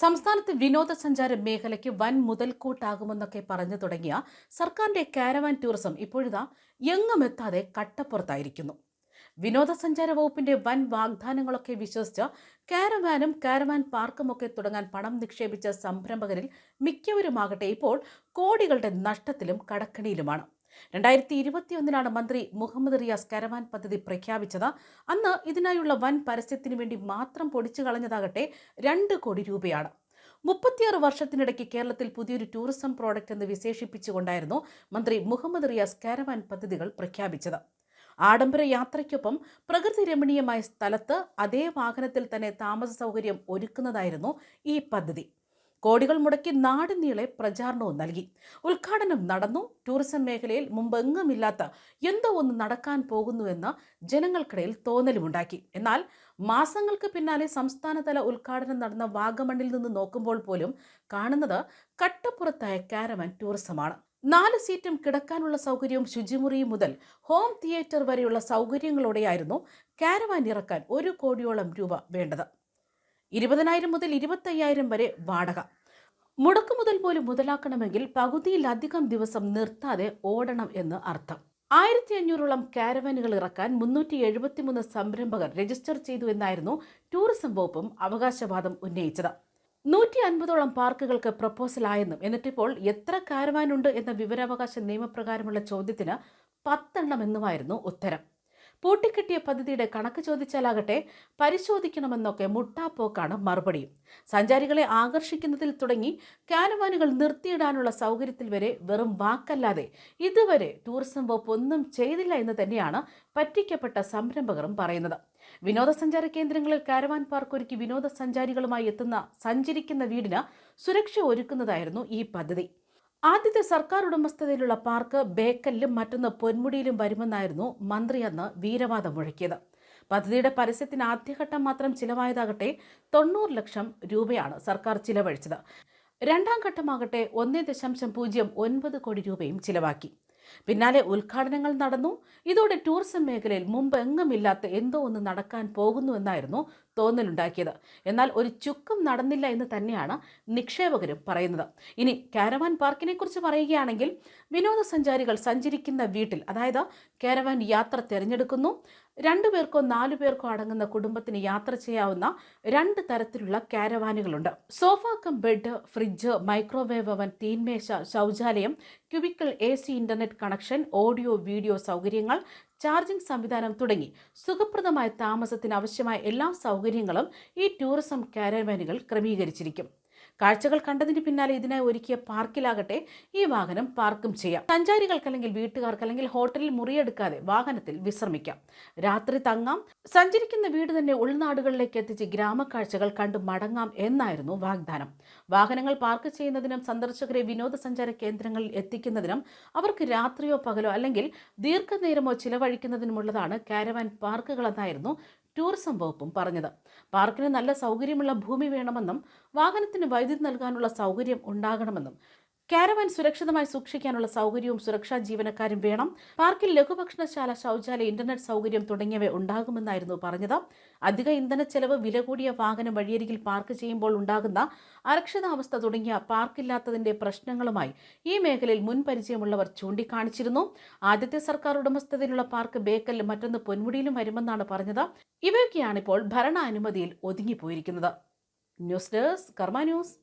സംസ്ഥാനത്ത് വിനോദസഞ്ചാര മേഖലയ്ക്ക് വൻ മുതൽക്കൂട്ടാകുമെന്നൊക്കെ പറഞ്ഞു തുടങ്ങിയ സർക്കാരിന്റെ കാരവാൻ ടൂറിസം ഇപ്പോഴിതാ എങ്ങുമെത്താതെ കട്ടപ്പുറത്തായിരിക്കുന്നു. വിനോദസഞ്ചാര വകുപ്പിന്റെ വൻ വാഗ്ദാനങ്ങളൊക്കെ വിശ്വസിച്ച് കാരവാനും കാരവാൻ പാർക്കുമൊക്കെ തുടങ്ങാൻ പണം നിക്ഷേപിച്ച സംരംഭകരിൽ മിക്കവരുമാകട്ടെ ഇപ്പോൾ കോടികളുടെ നഷ്ടത്തിലും കടക്കണിയിലുമാണ്. രണ്ടായിരത്തി ഇരുപത്തിയൊന്നിലാണ് മന്ത്രി മുഹമ്മദ് റിയാസ് കരവാൻ പദ്ധതി പ്രഖ്യാപിച്ചത്. അന്ന് ഇതിനായുള്ള വൻ പരസ്യത്തിനു വേണ്ടി മാത്രം പൊടിച്ചു കളഞ്ഞതാകട്ടെ രണ്ട് കോടി രൂപയാണ്. മുപ്പത്തിയാറ് വർഷത്തിനിടയ്ക്ക് കേരളത്തിൽ പുതിയൊരു ടൂറിസം പ്രോഡക്റ്റ് എന്ന് വിശേഷിപ്പിച്ചുകൊണ്ടായിരുന്നു മന്ത്രി മുഹമ്മദ് റിയാസ് കരവാൻ പദ്ധതികൾ പ്രഖ്യാപിച്ചത്. ആഡംബര യാത്രയ്ക്കൊപ്പം പ്രകൃതി രമണീയമായ സ്ഥലത്ത് അതേ വാഹനത്തിൽ തന്നെ താമസ സൗകര്യം ഒരുക്കുന്നതായിരുന്നു ഈ പദ്ധതി. കോടികൾ മുടക്കി നാടിനീളെ പ്രചാരണവും നൽകി. ഉദ്ഘാടനം നടന്നു. ടൂറിസം മേഖലയിൽ മുമ്പെങ്ങുമില്ലാത്ത എന്തോ ഒന്ന് നടക്കാൻ പോകുന്നുവെന്ന് ജനങ്ങൾക്കിടയിൽ തോന്നലുമുണ്ടാക്കി. എന്നാൽ മാസങ്ങൾക്ക് പിന്നാലെ സംസ്ഥാനതല ഉദ്ഘാടനം നടന്ന വാഗമണ്ണിൽ നിന്ന് നോക്കുമ്പോൾ പോലും കാണുന്നത് കട്ടപ്പുറത്തായ കാരവൻ ടൂറിസമാണ്. നാല് സീറ്റും കിടക്കാനുള്ള സൗകര്യവും ശുചിമുറിയും മുതൽ ഹോം തിയേറ്റർ വരെയുള്ള സൗകര്യങ്ങളോടെയായിരുന്നു കാരവാൻ ഇറക്കാൻ ഒരു കോടിയോളം രൂപ വേണ്ടത്. ഇരുപതിനായിരം മുതൽ ഇരുപത്തയ്യായിരം വരെ വാടക. മുടക്കു മുതൽ പോലും മുതലാക്കണമെങ്കിൽ പകുതിയിലധികം ദിവസം നിർത്താതെ ഓടണം എന്ന് അർത്ഥം. ആയിരത്തി അഞ്ഞൂറോളം കാരവാനുകൾ ഇറക്കാൻ മുന്നൂറ്റി എഴുപത്തിമൂന്ന് സംരംഭകർ രജിസ്റ്റർ ചെയ്തു എന്നായിരുന്നു ടൂറിസം വകുപ്പും അവകാശവാദം ഉന്നയിച്ചത്. നൂറ്റി അൻപതോളം പാർക്കുകൾക്ക് പ്രപ്പോസൽ ആയെന്നും എന്നിട്ടിപ്പോൾ എത്ര കാരവാനുണ്ട് എന്ന വിവരാവകാശ നിയമപ്രകാരമുള്ള ചോദ്യത്തിന് പത്തെണ്ണം എന്നുമായിരുന്നു ഉത്തരം. പൂട്ടിക്കെട്ടിയ പദ്ധതിയുടെ കണക്ക് ചോദിച്ചാലാകട്ടെ പരിശോധിക്കണമെന്നൊക്കെ മുട്ടാപ്പോക്കാണ് മറുപടിയും സഞ്ചാരികളെ ആകർഷിക്കുന്നതിൽ തുടങ്ങി കാനവാനുകൾ നിർത്തിയിടാനുള്ള സൗകര്യത്തിൽ വരെ വെറും വാക്കല്ലാതെ ഇതുവരെ ടൂറിസം വകുപ്പ് ഒന്നും ചെയ്തില്ല എന്ന് തന്നെയാണ് പറ്റിക്കപ്പെട്ട സംരംഭകരും പറയുന്നത്. വിനോദസഞ്ചാര കേന്ദ്രങ്ങളിൽ കാരവാൻ പാർക്ക് ഒരുക്കി വിനോദസഞ്ചാരികളുമായി എത്തുന്ന സഞ്ചരിക്കുന്ന വീടിന് സുരക്ഷ ഒരുക്കുന്നതായിരുന്നു ഈ പദ്ധതി. ആദ്യത്തെ സർക്കാർ ഉടമസ്ഥതയിലുള്ള പാർക്ക് ബേക്കലിലും മറ്റൊന്ന് പൊന്മുടിയിലും വരുമെന്നായിരുന്നു മന്ത്രി അന്ന് വീരവാദം മുഴക്കിയത്. പദ്ധതിയുടെ പരസ്യത്തിന് ആദ്യഘട്ടം മാത്രം ചിലവായതാകട്ടെ തൊണ്ണൂറ് ലക്ഷം രൂപയാണ് സർക്കാർ ചിലവഴിച്ചത്. രണ്ടാം ഘട്ടമാകട്ടെ ഒന്നേ ദശാംശം പൂജ്യം ഒൻപത് കോടി രൂപയും ചിലവാക്കി. പിന്നാലെ ഉദ്ഘാടനങ്ങൾ നടന്നു. ഇതോടെ ടൂറിസം മേഖലയിൽ മുമ്പ് എങ്ങുമില്ലാത്ത എന്തോ ഒന്ന് നടക്കാൻ പോകുന്നു എന്നായിരുന്നു തോന്നലുണ്ടാക്കിയത്. എന്നാൽ ഒരു ചുക്കും നടന്നില്ല എന്ന് തന്നെയാണ് നിക്ഷേപകരും പറയുന്നത്. ഇനി കാരവാൻ പാർക്കിനെ കുറിച്ച് പറയുകയാണെങ്കിൽ വിനോദസഞ്ചാരികൾ സഞ്ചരിക്കുന്ന വീട്ടിൽ അതായത് കാരവാൻ യാത്ര തിരഞ്ഞെടുക്കുന്നു. രണ്ടു പേർക്കോ നാലു പേർക്കോ അടങ്ങുന്ന കുടുംബത്തിന് യാത്ര ചെയ്യാവുന്ന രണ്ട് തരത്തിലുള്ള കാരവാനുകളുണ്ട്. Sofa cum bed fridge microwave അവൻ തീൻമേശ ശൗചാലയം cubicle A C internet connection audio video സൗകര്യങ്ങൾ ചാർജിംഗ് സംവിധാനം തുടങ്ങി സുഖപ്രദമായ താമസത്തിന് ആവശ്യമായ എല്ലാ സൗകര്യങ്ങളും ഈ ടൂറിസം കാരവാനുകൾ ക്രമീകരിച്ചിരിക്കും. കാഴ്ചകൾ കണ്ടതിന് പിന്നാലെ ഇതിനായി ഒരുക്കിയ പാർക്കിലാകട്ടെ ഈ വാഹനം പാർക്കും ചെയ്യാം. സഞ്ചാരികൾക്ക് അല്ലെങ്കിൽ വീട്ടുകാർക്ക് അല്ലെങ്കിൽ ഹോട്ടലിൽ മുറിയെടുക്കാതെ വാഹനത്തിൽ വിശ്രമിക്കാം. രാത്രി തങ്ങാം. സഞ്ചരിക്കുന്ന വീട് തന്നെ ഉൾനാടുകളിലേക്ക് എത്തിച്ച് ഗ്രാമക്കാഴ്ചകൾ കണ്ടു മടങ്ങാം എന്നായിരുന്നു വാഗ്ദാനം. വാഹനങ്ങൾ പാർക്ക് ചെയ്യുന്നതിനും സന്ദർശകരെ വിനോദസഞ്ചാര കേന്ദ്രങ്ങളിൽ എത്തിക്കുന്നതിനും അവർക്ക് രാത്രിയോ പകലോ അല്ലെങ്കിൽ ദീർഘനേരമോ ചിലവഴിക്കുന്നതിനുമുള്ളതാണ് കാരവാൻ പാർക്കുകളെന്നായിരുന്നു ടൂറിസം വകുപ്പും പറഞ്ഞത്. പാർക്കിന് നല്ല സൗകര്യമുള്ള ഭൂമി വേണമെന്നും വാഹനത്തിന് വൈദ്യുതി നൽകാനുള്ള സൗകര്യം ഉണ്ടാകണമെന്നും കാരവാൻ സുരക്ഷിതമായി സൂക്ഷിക്കാനുള്ള സൗകര്യവും സുരക്ഷാ ജീവനക്കാരും വേണം. പാർക്കിൽ ലഘുഭക്ഷണശാല ശൗചാലയ ഇന്റർനെറ്റ് സൗകര്യം തുടങ്ങിയവ ഉണ്ടാകുമെന്നായിരുന്നു പറഞ്ഞത്. അധിക ഇന്ധന ചെലവ് വില കൂടിയ വാഹനം വഴിയരികിൽ പാർക്ക് ചെയ്യുമ്പോൾ ഉണ്ടാകുന്ന അരക്ഷിതാവസ്ഥ തുടങ്ങിയ പാർക്കില്ലാത്തതിന്റെ പ്രശ്നങ്ങളുമായി ഈ മേഖലയിൽ മുൻപരിചയമുള്ളവർ ചൂണ്ടിക്കാണിച്ചിരുന്നു. ആദ്യത്തെ സർക്കാർ ഉടമസ്ഥതയിലുള്ള പാർക്ക് ബേക്കലിലും മറ്റൊന്ന് പൊന്മുടിയിലും വരുമെന്നാണ് പറഞ്ഞത്. ഇവയൊക്കെയാണിപ്പോൾ ഭരണാനുമതിയിൽ ഒതുങ്ങിപ്പോയിരിക്കുന്നത്. News desk Karma news.